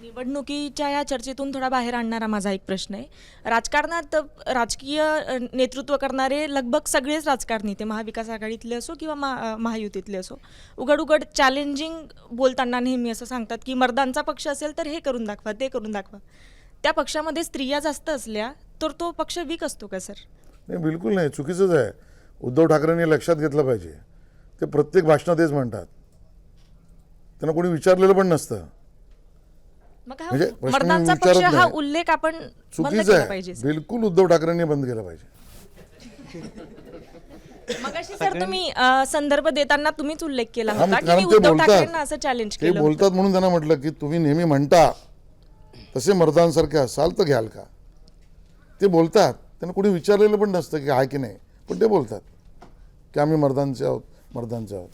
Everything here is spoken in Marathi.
निवडणुकीच्या या चर्चेतून थोडा बाहेर आणणारा माझा एक प्रश्न आहे. राजकारणात राजकीय नेतृत्व करणारे लगभग सगळेच राजकारणी ते महाविकास आघाडीतले असो किंवा महा महायुतीतले असो उघड उघड चॅलेंजिंग बोलताना नेहमी असं सांगतात की मर्दांचा पक्ष असेल तर हे करून दाखवा ते करून दाखवा. त्या पक्षामध्ये स्त्रिया जास्त असल्या तर तो पक्ष वीक असतो का सर? नाही बिलकुल नाही. चुकीचंच आहे. उद्धव ठाकरेंनी लक्षात घेतलं पाहिजे. ते प्रत्येक भाषणात तेच म्हणतात. त्यांना कोणी विचारलेलं पण नसतं. म्हणजे मर्दांचा पक्ष हा. उल्लेख आपण चुकीचं आहे. बिलकुल उद्धव ठाकरेंनी बंद केलं पाहिजे. सर तुम्ही संदर्भ देताना तुम्हीच उल्लेख केला होता की उद्धव ठाकरेंना असं चॅलेंज ते केलं बोलतात म्हणून त्यांना म्हटलं की तुम्ही नेहमी म्हणता तसे मर्दांसारखे असाल तर घ्याल का? ते बोलतात. त्यांना कोणी विचारलेलं पण नसतं की आहे की नाही. पण ते बोलतात की आम्ही मर्दांचे आहोत मर्दांचे आहोत.